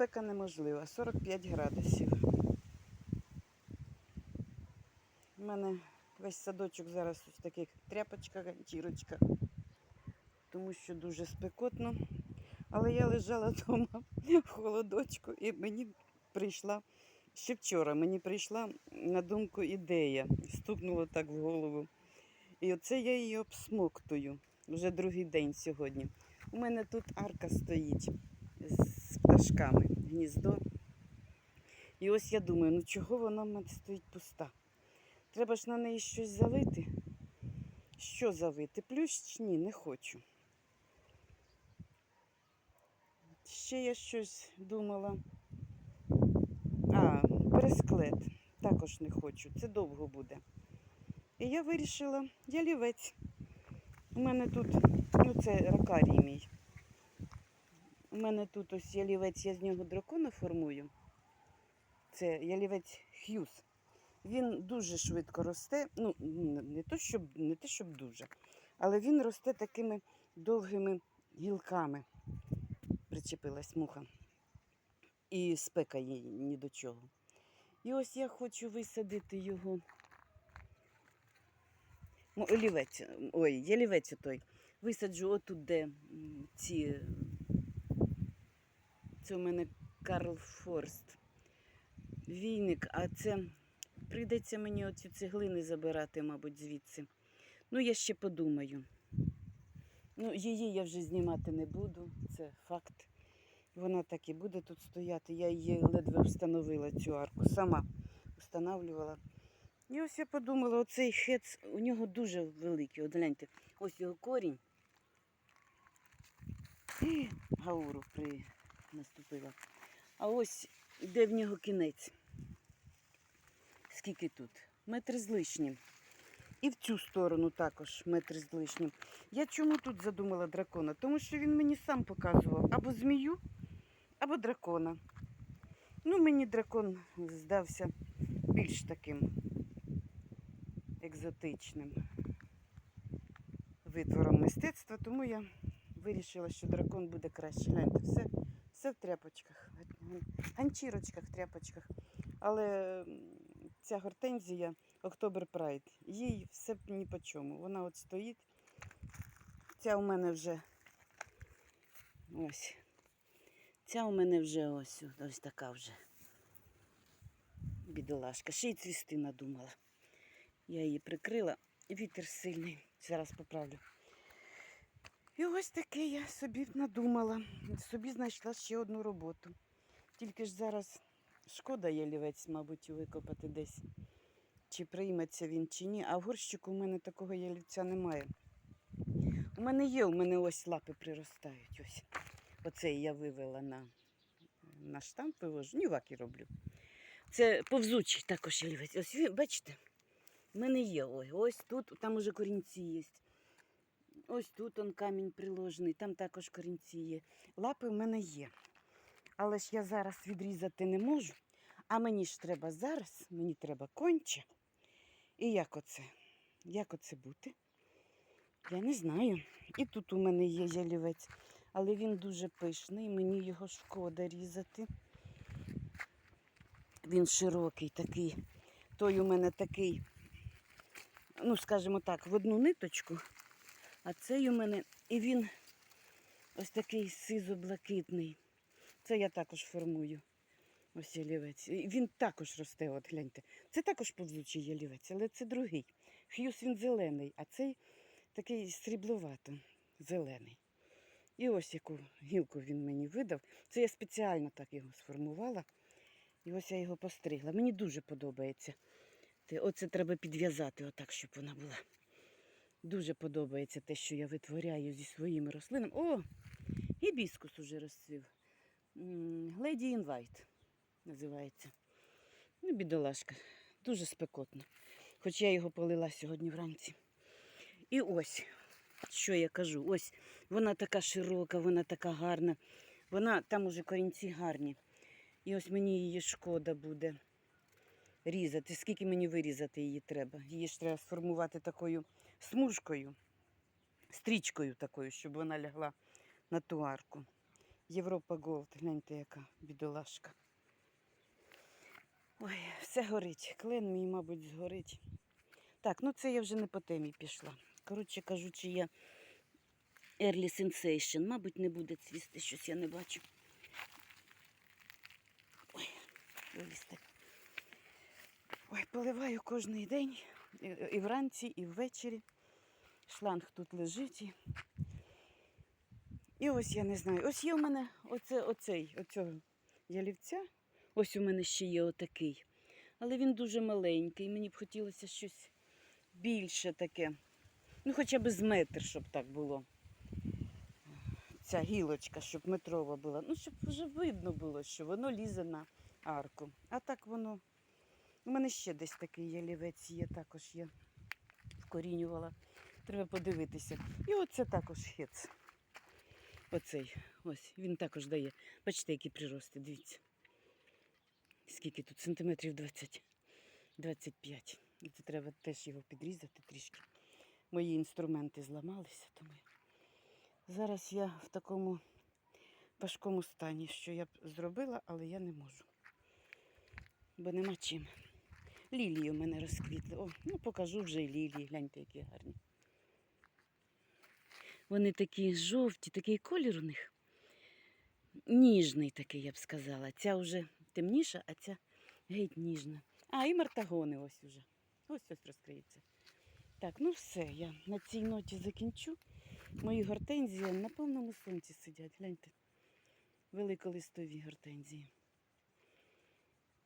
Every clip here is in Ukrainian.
спека неможлива, 45 градусів. У мене весь садочок зараз ось таких тряпочках, ганчірочках, тому що дуже спекотно. Але я лежала вдома в холодочку і мені прийшла, ще вчора мені прийшла на думку ідея, стукнуло так в голову. І оце я її обсмоктую вже другий день сьогодні. У мене тут арка стоїть з пташками, гніздо. І ось я думаю, ну чого вона в мене стоїть пуста? Треба ж на неї щось залити. Що залити? Плющ? Ні, не хочу. Ще я щось думала. А, пересклет. Також не хочу. Це довго буде. І я вирішила ялівець. У мене тут, ну це ракарій мій. У мене тут ось ялівець, я з нього дракона формую. Це ялівець Х'юз. Він дуже швидко росте. Ну, не то, щоб, не те, щоб дуже, але він росте такими довгими гілками. Причепилась муха. І спека їй ні до чого. І ось я хочу висадити його. Ну, олівець, ой, ялівець той. Висаджу отут, де ці. Це у мене Карл Форст. Війник, а це прийдеться мені оці цеглини забирати, мабуть, звідси. Ну, я ще подумаю. Ну, її я вже знімати не буду, це факт. Вона так і буде тут стояти. Я її ледве встановила цю арку. Сама встановлювала. І ось я подумала, оцей хец, у нього дуже великий. От гляньте, ось його корінь. І Гауру при... наступила. А ось де в нього кінець. Скільки тут? Метр з лишнім. І в цю сторону також метр з лишнім. Я чому тут задумала дракона? Тому що він мені сам показував або змію, або дракона. Ну, мені дракон здався більш таким екзотичним витвором мистецтва, тому я вирішила, що дракон буде краще. Гляньте, все, все в тряпочках, ганчірочках, тряпочках. Але ця гортензія Октобер Прайд, їй все ні по чому. Вона от стоїть. Ця у мене вже ось. Ця у мене вже ось, ось така вже. Бідолашка. Ще й цвісти надумала. Я її прикрила. Вітер сильний. Зараз поправлю. І ось таке я собі надумала. Собі знайшла ще одну роботу. Тільки ж зараз шкода ялівець, мабуть, викопати десь. Чи прийметься він, чи ні. А в горщику у мене такого ялівця немає. У мене є, у мене ось лапи приростають. Ось. Оцей я вивела на, на штамп, вивожу, ніваки роблю. Це повзучий також ялівець. Ось бачите, в мене є ой, ось тут, там уже корінці є. Ось тут он камінь приложений, там також корінці є. Лапи в мене є. Але ж я зараз відрізати не можу. А мені ж треба зараз, мені треба конче. І як оце? Як оце бути? Я не знаю. І тут у мене є ялівець, але він дуже пишний, мені його шкода різати. Він широкий такий. Той у мене такий, ну, скажімо так, в одну ниточку, а цей у мене, і він ось такий сизо-блакитний. Це я також формую. Ось ялівець. Він також росте, от гляньте. Це також повзучий ялівець, але це другий. Х'юс він зелений, а цей такий срібловато зелений. І ось яку гілку він мені видав. Це я спеціально так його сформувала. І ось я його постригла. Мені дуже подобається. Оце треба підв'язати, отак, щоб вона була. Дуже подобається те, що я витворяю зі своїми рослинами. О! Гібіскус уже розцвів. Lady in називається. Ну, бідолашка. Дуже спекотно. Хоч я його полила сьогодні вранці. І ось, що я кажу, ось вона така широка, вона така гарна. Вона там уже корінці гарні. І ось мені її шкода буде різати. Скільки мені вирізати її треба? Її ж треба сформувати такою смужкою, стрічкою такою, щоб вона лягла на ту арку. Європа Голд. Гляньте, яка бідолашка. Ой, все горить. Клен мій, мабуть, згорить. Так, ну це я вже не по темі пішла. Коротше кажучи, я Early Sensation. Мабуть, не буде цвісти, щось я не бачу. Ой, вилізти. Ой, поливаю кожен день. І, вранці, і ввечері. Шланг тут лежить. І, і ось я не знаю. Ось є у мене оце, оцей, оцього ялівця. Ось у мене ще є отакий. Але він дуже маленький. Мені б хотілося щось більше таке. Ну, хоча б з метр, щоб так було. Ця гілочка, щоб метрова була. Ну, щоб вже видно було, що воно лізе на арку. А так воно. У мене ще десь такий ялівець є, також я вкорінювала. Треба подивитися. І оце також хец. Оцей. Ось, він також дає. Бачите, які прирости, дивіться. Скільки тут? Сантиметрів 20. 25. І це треба теж його підрізати трішки. Мої інструменти зламалися, тому зараз я в такому важкому стані, що я б зробила, але я не можу. Бо нема чим. Лілії у мене розквітли. О, ну покажу вже лілії. Гляньте, які гарні. Вони такі жовті, такий колір у них. Ніжний такий, я б сказала. Ця вже темніша, а ця геть ніжна. А, і мартагони ось уже. Ось ось розкриється. Так, ну все, я на цій ноті закінчу. Мої гортензії на повному сонці сидять. Гляньте. Великолистові гортензії.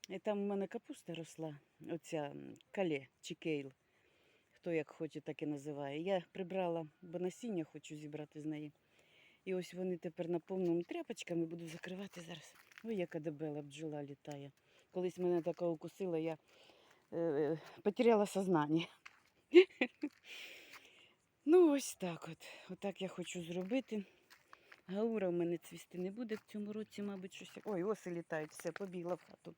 І там у мене капуста росла, оця кале чи кейл. Хто як хоче, так і називає. Я прибрала, бо насіння хочу зібрати з неї. І ось вони тепер наповнені тряпочками буду закривати зараз. Ой, яка дебела бджола літає. Колись мене така укусила, я е, потеряла сознання. ну, ось так от. Отак я хочу зробити. Гаура в мене цвісти не буде в цьому році, мабуть, щось. Ой, оси літають, все, побігла в хату.